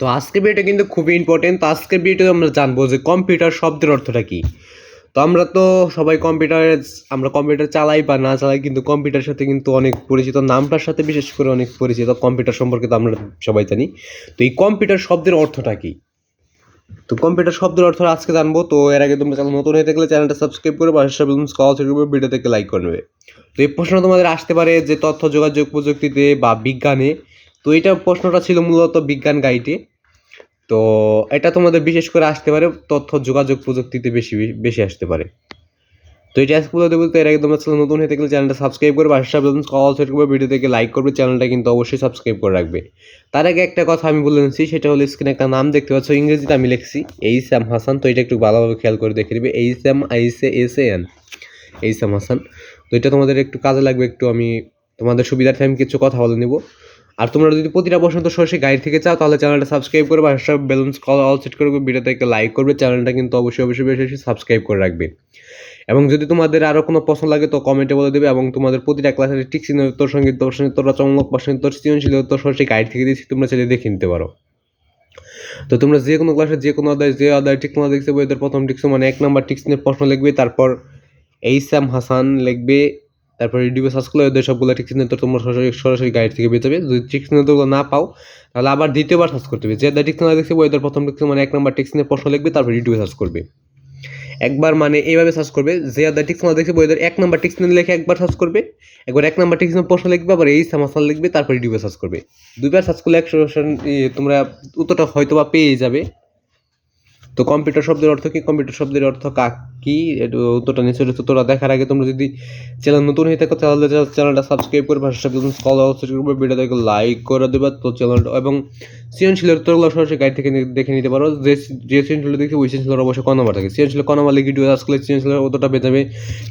তো আজকের ভিডিওটা কিন্তু খুবই ইম্পর্টেন্ট তো আজকের ভিডিওতে আমরা জানব যে কম্পিউটার শব্দের অর্থটা কি। তো আমরা তো সবাই কম্পিউটারে আমরা কম্পিউটার চালাই বা না চালাই কিন্তু কম্পিউটারের সাথে কিন্তু অনেক পরিচিত, নামটার সাথে বিশেষ করে অনেক পরিচিত। কম্পিউটার সম্পর্কে তো আমরা সবাই জানি। তো এই কম্পিউটার শব্দের অর্থটা কি? তো কম্পিউটার শব্দের অর্থ আজকে জানব। তো এর আগে তোমরা চ্যানেল নতুন হয়ে থাকলে চ্যানেলটা সাবস্ক্রাইব করে পাশে বেলুন কল করবে ভিডিও থেকে লাইক করবে তো এই প্রশ্ন তোমাদের আসতে পারে যে তথ্য, যোগাযোগ প্রযুক্তিতে বা বিজ্ঞানে তো এটা প্রশ্নটা ছিল মূলত বিজ্ঞান গাইডে। তো এটা তোমাদের বিশেষ করে আসতে পারে, তথ্য, যোগাযোগ প্রযুক্তিতে বেশি বেশি আসতে পারে। তো এটা আজকে বলতে বলতে এর আগে তোমরা নতুন হয়ে থাকলে চ্যানেলটা সাবস্ক্রাইব করে পাশে বেলুন কল সেট করবে ভিডিও থেকে লাইক করবে, চ্যানেলটা কিন্তু অবশ্যই সাবস্ক্রাইব করে রাখবে। তার আগে একটা কথা আমি বলে নিচ্ছি, সেটা হলো স্ক্রিনে একটা নাম দেখতে পাচ্ছ, ইংরেজিতে আমি লিখছি এইচ এম হাসান তো এটা একটু ভালোভাবে খেয়াল করে দেখে নেবে H M ice A S A N H M Hasan তো এটা তোমাদের একটু কাজে লাগবে, একটু আমি তোমাদের সুবিধার্থে আমি কিছু কথা বলে নেব। আর তোমরা যদি প্রতিটা প্রশ্ন তো সরাসরি গাইড থেকে চাও, তাহলে চ্যানেলটা সাবস্ক্রাইব করে পাশে বেলুন্স কল অল সেট করবে ভিডিওতে একটা লাইক করবে, চ্যানেলটা কিন্তু অবশ্যই অবশ্যই বেশি সাবস্ক্রাইব করে রাখবে। এবং যদি তোমাদের আরও কোনো পছন্দ লাগে তো কমেন্টে বলে দেবে, এবং তোমাদের প্রতিটা ক্লাসের ঠিক চিহ্ন, উত্তর, সংগীত দর্শন উত্তর রচনামূলক প্রশ্ন, উত্তর, সৃজনশীল উত্তর সরাসরি গাইড থেকে দিচ্ছি তোমরা চাইলে দেখে নিতে পারো। তো তোমরা যে কোনো ক্লাসে যে কোনো অধ্যায় যে অধ্যায় ঠিক না দেখছে বইদের প্রথম টিক্স মানে এক নাম্বার নিয়ে প্রশ্ন লিখবে, তারপর এইচ এম হাসান লিখবে তারপর রিডিও সার্চ করলে ওদের সবগুলো টিক্স নিয়ে তো তোমরা সরাসরি সরাসরি গাইড থেকে পেয়ে যাবে যদি টিক্স নিয়ে তোগুলো না পাও, তাহলে আবার দ্বিতীয়বার সার্চ করতে হবে। যে অধ্যায় টিক্স না দেখছে বইদের প্রথম টিক্স মানে এক নম্বর টিক্স নিয়ে প্রশ্ন লিখবে, তারপর রিডিও সার্চ করবে। একবার মানে এইভাবে সার্চ করবে, যে অধ্যায় টিক্স না দেখছে বইদের এক নাম্বার টিক্স নিয়ে লিখে একবার সার্চ করবে। একবার এক নাম্বার টিক্স নিয়ে প্রশ্ন লিখবে, আবার এই সামাসাল লিখবে, তারপর রিডিও সার্চ করবে। দুইবার সার্চ করলে একশো তোমরা উত্তরটা হয়তো বা পেয়ে যাবে। তো কম্পিউটার শব্দের অর্থ কি? কম্পিউটার শব্দের অর্থ কাক কি? উত্তরটা রয়েছে তোরা দেখার আগে তোমরা যদি চ্যানেল নতুন হয়ে থাকো, তাহলে চ্যানেলটা সাবস্ক্রাইব করে পাশে সাথে কল করবে ভিডিওটাকে লাইক করে দেবে। তো চ্যানেলটা এবং সৃজনশীলের উত্তরগুলো সরাসরি গাইড থেকে দেখে নিতে পারো। যে যে সৃজনশীল দেখি ওই সৃজনশীলের অবশ্যই ক নম্বর থাকে। সৃজনশীল ক নম্বর লিখে ভিডিও আসলে সৃজনশীলের উত্তরটা পেয়ে যাবে।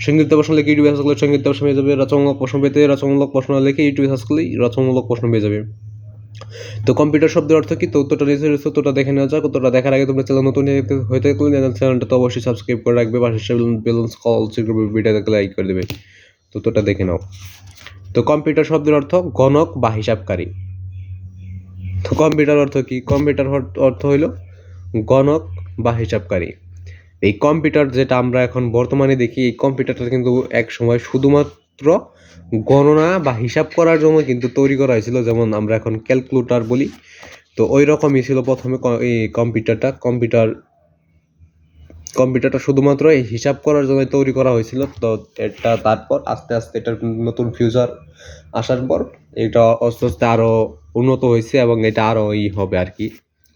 সংগীত প্রশ্ন লিখে ইউটিউবে সার্চ করলে সংগীত প্রশ্ন পেয়ে যাবে। রচনামূলক প্রশ্ন পেতে রচনামূলক প্রশ্ন লিখে ইউটিউবে সার্চ করলেই রচনামূলক প্রশ্ন পেয়ে যাবে। তো কম্পিউটার শব্দের অর্থ কি? তো উত্তরটা নিচে রয়েছে দেখে নেওয়া যাক। উত্তরটা দেখার আগে তোমরা চ্যানেল নতুন হয়ে- থাকলে চ্যানেলটা তো অবশ্যই সাবস্ক্রাইব করে রাখবে। পাশে বেলুন্স কল ভিডিওটাকে লাইক করে দেবে। তো দেখে নাও। তো কম্পিউটার শব্দের অর্থ গণক বা হিসাবকারী। তো কম্পিউটার অর্থ কি? কম্পিউটার অর্থ হইল গণক বা হিসাবকারী। এই কম্পিউটার যেটা আমরা এখন বর্তমানে দেখি, এই কম্পিউটারটা কিন্তু এক সময় শুধুমাত্র গণনা বা হিসাব করার জন্য কিন্তু তৈরি করা হয়েছিল, যেমন আমরা এখন ক্যালকুলেটর বলি। তো ওই রকমই ছিল প্রথমে এই কম্পিউটারটা। কম্পিউটার, কম্পিউটারটা শুধুমাত্র এই হিসাব করার জন্য তৈরি করা হয়েছিল। তো এটা তারপর আস্তে আস্তে এটার নতুন ফিউচার আসার পর এটা আস্তে আস্তে আরও উন্নত হয়েছে এবং এটা আরও ই হবে আর কি।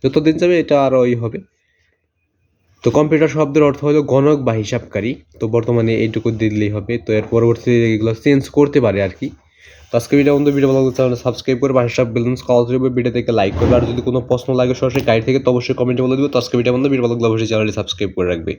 যতদিন যাবে এটা আরও ই হবে। তো কম্পিউটার শব্দের অর্থ হলো গণক বা হিসাবকারী। তো বর্তমানে এইটুকু দিলেই হবে। তো এর পরবর্তীতে এগুলো চেঞ্জ করতে পারে আর কি। তো আজকে ভিডিও বন্ধু ভিডিও ভালো চ্যানেলটা সাবস্ক্রাইব করে পাশে সব বেলুন্স কল করবে ভিডিও থেকে লাইক করবে। আর যদি কোনো প্রশ্ন লাগে সরাসরি গাইড থেকে, তো অবশ্যই কমেন্টে বলে দেবে। তো আজকে ভিডিও বন্ধু ভিডিও ভালো লাগলে অবশ্যই চ্যানেলটি সাবস্ক্রাইব করে রাখবে।